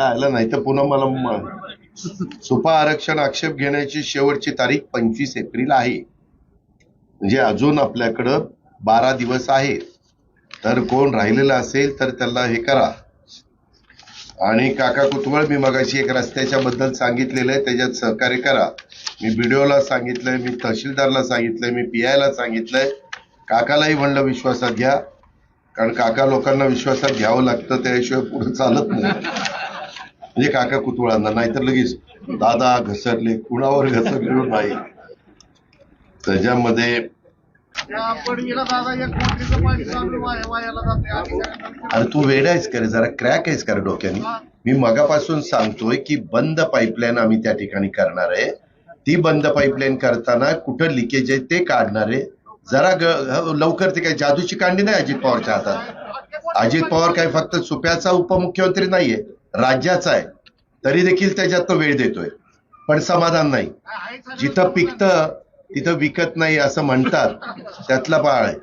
आलं नाही तर पुन्हा मला सुपा आरक्षण आक्षेप घेण्याची शेवटची तारीख पंचवीस एप्रिल आहे. म्हणजे अजून आपल्याकडं बारा दिवस आहेत तर कोण राहिलेलं असेल तर त्याला हे करा. आणि काका कुतवळ मी मगाशी एक रस्त्याच्या बद्दल सांगितलेलं आहे त्याच्यात सहकार्य करा. मी बीडीओला सांगितलंय मी तहसीलदारला सांगितलंय मी पी आयला सांगितलंय. काकालाही म्हणलं विश्वासात घ्या. कारण काका लोकांना विश्वासात घ्यावं लागतं त्याशिवाय पुढे चालत नाही. म्हणजे काका कुतुळांना नाहीतर लगेच दादा घसरले. कुणावर घसरलेलो नाही. त्याच्यामध्ये अरे तू वेड आहेस का रे? जरा क्रॅक आहेस का रे डोक्याने? मी मगापासून सांगतोय की बंद पाईपलाईन आम्ही त्या ठिकाणी करणार आहे. ती बंद पाईपलाईन करताना कुठं लिकेज आहे ते काढणार आहे. जरा ग- लवकर ते काय जादूची कांडी नाही अजित पवारच्या हातात? अजित पवार काय फक्त सुप्याचा उपमुख्यमंत्री नाहीये. राज्याचा आहे तरी देखील त्याच्यात तो वेळ देतोय. पण समाधान नाही. जिथं पिकतं तिथं विकत नाही असं म्हणतात त्यातला बाळ आहे.